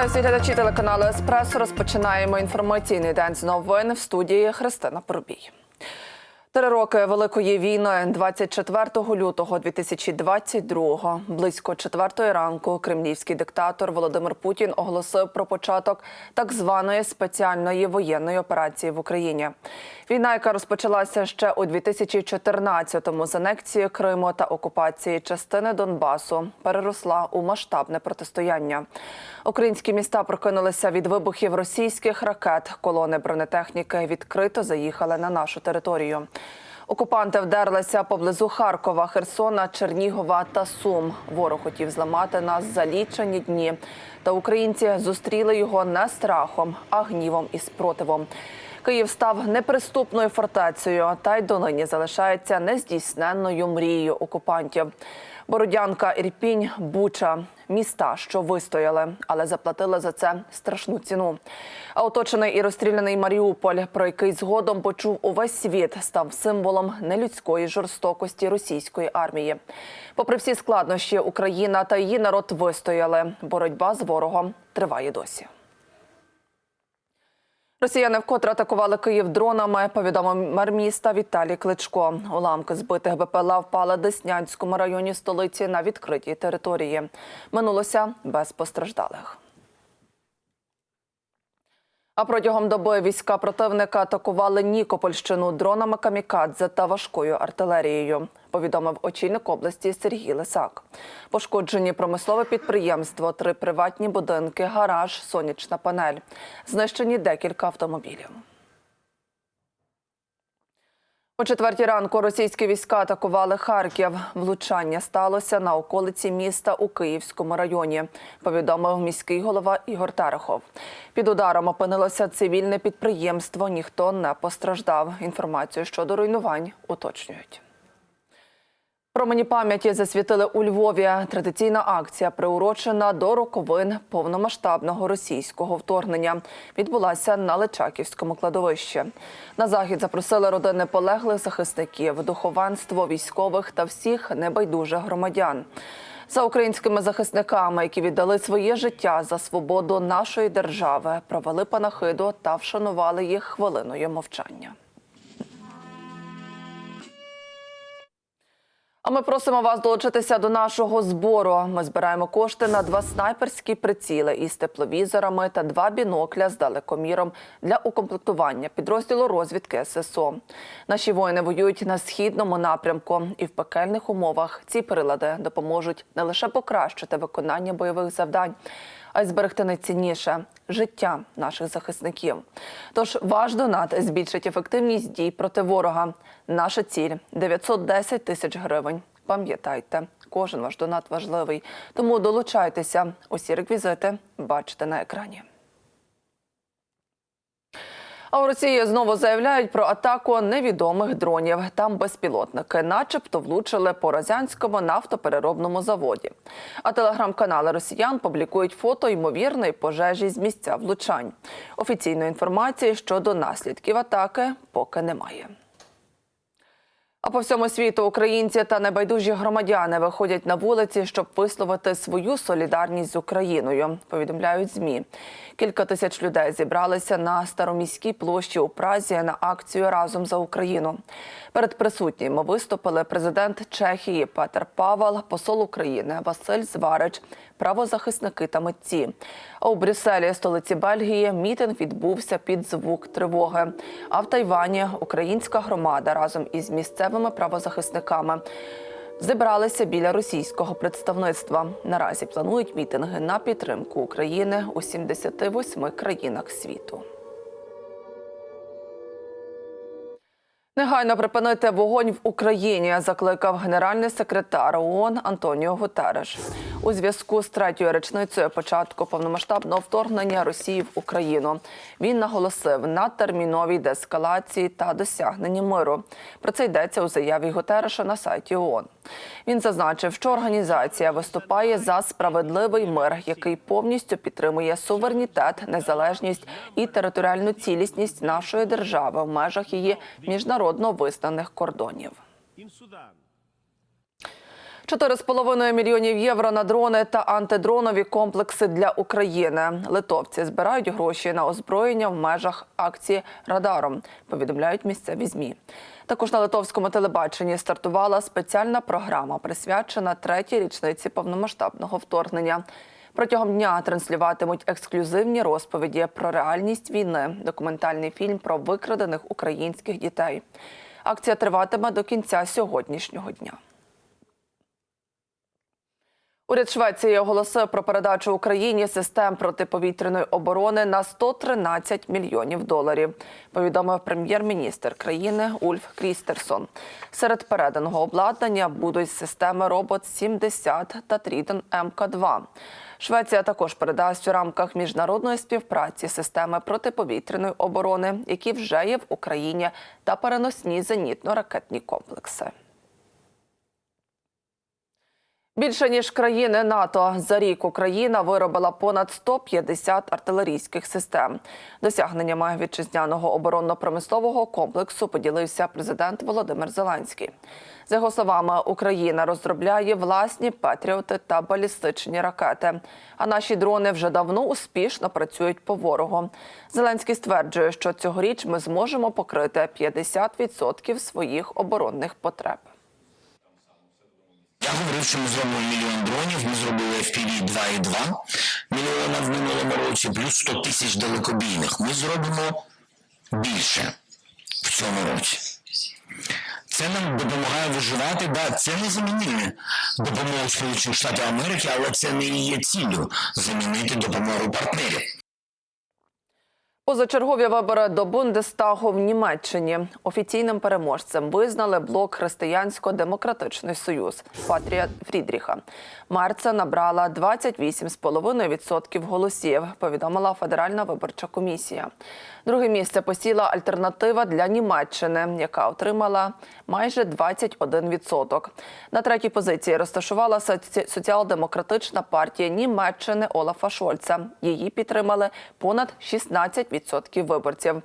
Вітаю всіх глядачі телеканалу Еспресо. Розпочинаємо інформаційний день з новин в студії Христина Поробій. Три роки великої війни, 24 лютого 2022-го, близько четвертої ранку, кремлівський диктатор Володимир Путін оголосив про початок так званої спеціальної воєнної операції в Україні. Війна, яка розпочалася ще у 2014-му з анексії Криму та окупації частини Донбасу, переросла у масштабне протистояння. Українські міста прокинулися від вибухів російських ракет. Колони бронетехніки відкрито заїхали на нашу територію. Окупанти вдерлися поблизу Харкова, Херсона, Чернігова та Сум. Ворог хотів зламати нас за лічені дні. Та українці зустріли його не страхом, а гнівом і спротивом. Київ став неприступною фортецею, та й донині залишається нездійсненною мрією окупантів. Бородянка, Ірпінь, Буча міста, що вистояли, але заплатили за це страшну ціну. А оточений і розстріляний Маріуполь, про який згодом почув увесь світ, став символом нелюдської жорстокості російської армії. Попри всі складнощі, Україна та її народ вистояли. Боротьба з ворогом триває досі. Росіяни вкотре атакували Київ дронами. Повідомив мер міста Віталій Кличко. Уламки збитих БПЛА впали Деснянському районі столиці на відкритій території. Минулося без постраждалих. А протягом доби війська противника атакували Нікопольщину дронами камікадзе та важкою артилерією. Повідомив очільник області Сергій Лисак. Пошкоджені промислове підприємство, три приватні будинки, гараж, сонячна панель. Знищені декілька автомобілів. О четвертій ранку російські війська атакували Харків. Влучання сталося на околиці міста у Київському районі. Повідомив міський голова Ігор Тарахов. Під ударом опинилося цивільне підприємство. Ніхто не постраждав. Інформацію щодо руйнувань уточнюють. Промені пам'яті засвітили у Львові. Традиційна акція, приурочена до роковин повномасштабного російського вторгнення, відбулася на Личаківському кладовищі. На захід запросили родини полеглих захисників, духовенство, військових та всіх небайдужих громадян. За українськими захисниками, які віддали своє життя за свободу нашої держави, провели панахиду та вшанували їх хвилиною мовчання. Ми просимо вас долучитися до нашого збору. Ми збираємо кошти на два снайперські приціли із тепловізорами та два бінокля з далекоміром для укомплектування підрозділу розвідки ССО. Наші воїни воюють на східному напрямку, і в пекельних умовах ці прилади допоможуть не лише покращити виконання бойових завдань. А й зберегти найцінніше життя наших захисників. Тож ваш донат збільшить ефективність дій проти ворога. Наша ціль 910 тисяч гривень. Пам'ятайте, кожен ваш донат важливий. Тому долучайтеся. Усі реквізити бачите на екрані. А у Росії знову заявляють про атаку невідомих дронів. Там безпілотники, начебто, влучили по Розянському нафтопереробному заводі. А телеграм-канали росіян публікують фото ймовірної пожежі з місця влучань. Офіційної інформації щодо наслідків атаки поки немає. А по всьому світу українці та небайдужі громадяни виходять на вулиці, щоб висловити свою солідарність з Україною. Повідомляють змі. Кілька тисяч людей зібралися на староміській площі у Празі на акцію разом за Україну. Перед присутніми виступили президент Чехії Петер Павел, посол України Василь Зварич, правозахисники та митці. У Брюсселі, столиці Бельгії, мітинг відбувся під звук тривоги. А в Тайвані українська громада разом із місцевими правозахисниками зібралися біля російського представництва. Наразі планують мітинги на підтримку України у 78 країнах світу. Негайно припинити вогонь в Україні, закликав генеральний секретар ООН Антоніо Гутереш. У зв'язку з третьою річницею початку повномасштабного вторгнення Росії в Україну. Він наголосив на терміновій деескалації та досягненні миру. Про це йдеться у заяві Гутереша на сайті ООН. Він зазначив, що організація виступає за справедливий мир, який повністю підтримує суверенітет, незалежність і територіальну цілісність нашої держави в межах її міжнародно визнаних кордонів. 4,5 мільйонів євро на дрони та антидронові комплекси для України. Литовці збирають гроші на озброєння в межах акції Радаром. Повідомляють місцеві змі. Також на литовському телебаченні стартувала спеціальна програма, присвячена третій річниці повномасштабного вторгнення. Протягом дня транслюватимуть ексклюзивні розповіді про реальність війни, документальний фільм про викрадених українських дітей. Акція триватиме до кінця сьогоднішнього дня. Уряд Швеції оголосив про передачу Україні систем протиповітряної оборони на 113 мільйонів доларів. Повідомив прем'єр-міністр країни Ульф Крістерсон. Серед переданого обладнання будуть системи робот 70 та Тріден МК-2. Швеція також передасть у рамках міжнародної співпраці системи протиповітряної оборони, які вже є в Україні, та переносні зенітно-ракетні комплекси. Більше ніж країни НАТО за рік Україна виробила понад 150 артилерійських систем. Досягненнями вітчизняного оборонно-промислового комплексу поділився президент Володимир Зеленський. За його словами, Україна розробляє власні патріоти та балістичні ракети. А наші дрони вже давно успішно працюють по ворогу. Зеленський стверджує, що цьогоріч ми зможемо покрити 50% своїх оборонних потреб. Я говорив, що ми зробимо мільйон дронів, ми зробили FPV 2,2 мільйона в минулому році, плюс 100 тисяч далекобійних. Ми зробимо більше в цьому році. Це нам допомагає виживати. Да, це не замінили допомогу Сполучених Штатів Америки, але це не є ціллю замінити допомогу партнерів. Позачергові вибори до Бундестагу в Німеччині офіційним переможцем визнали блок Християнсько-демократичний союз Патрія Фрідріха. Марца набрала 28,5% голосів. Повідомила Федеральна виборча комісія. Друге місце посіла альтернатива для Німеччини, яка отримала майже 21%. На третій позиції розташувалася соціал-демократична партія Німеччини Олафа Шольца. Її підтримали понад 16% виборців.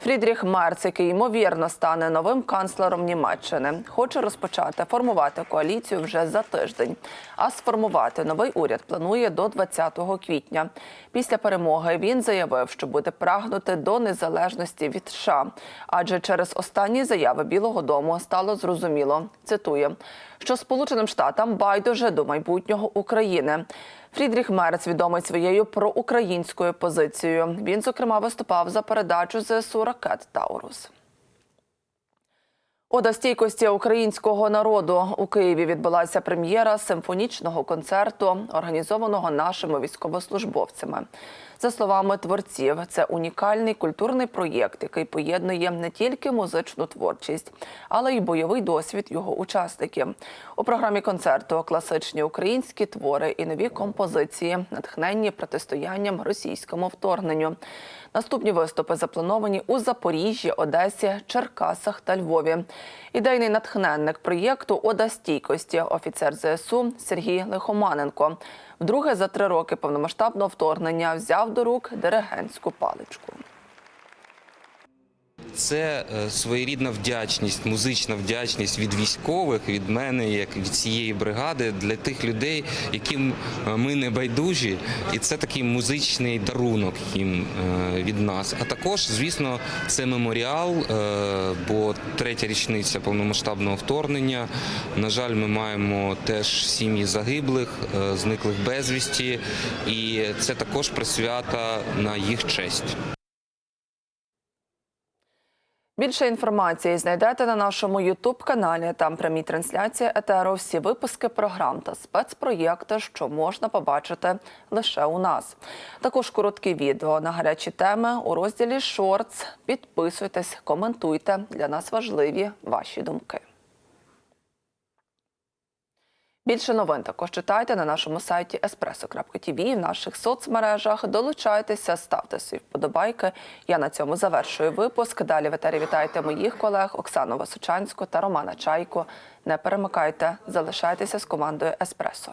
Фрідріх Мерц, який ймовірно стане новим канцлером Німеччини, хоче розпочати формувати коаліцію вже за тиждень. А сформувати новий уряд планує до 20 квітня. Після перемоги він заявив, що буде прагнути до незалежності від США. Адже через останні заяви Білого Дому стало зрозуміло. Цитую, що Сполученим Штатам байдуже до майбутнього України. Фрідріх Мерц відомий своєю проукраїнською позицією. Він, зокрема, виступав за передачу ЗСУ ракет Таурус. Ода стійкості українського народу у Києві відбулася прем'єра симфонічного концерту, організованого нашими військовослужбовцями. За словами творців, це унікальний культурний проєкт, який поєднує не тільки музичну творчість, але й бойовий досвід його учасників. У програмі концерту класичні українські твори і нові композиції, натхненні протистоянням російському вторгненню. Наступні виступи заплановані у Запоріжжі, Одесі, Черкасах та Львові. Ідейний натхненник проєкту Ода стійкості, офіцер ЗСУ Сергій Лихоманенко. Вдруге за три роки повномасштабного вторгнення взяв до рук диригентську паличку. Це е, своєрідна вдячність, музична вдячність від військових, від мене, як від цієї бригади, для тих людей, яким е, ми не байдужі, і це такий музичний дарунок їм е, від нас. А також, звісно, це меморіал, бо третя річниця повномасштабного вторгнення. На жаль, ми маємо теж сім'ї загиблих, зниклих безвісті, і це також присвята на їх честь. Більше інформації знайдете на нашому Ютуб-каналі. Там прямі трансляції етеру, всі випуски програм та спецпроєкти, що можна побачити лише у нас. Також короткі відео на гарячі теми у розділі Шортс. Підписуйтесь, коментуйте. Для нас важливі ваші думки. Більше новин також читайте на нашому сайті espresso.tv, в наших соцмережах. Долучайтеся, ставте свої вподобайки. Я на цьому завершую випуск. Далі в етері вітайте моїх колег Оксану Васучанську та Романа Чайко. Не перемикайте, залишайтеся з командою Еспресо.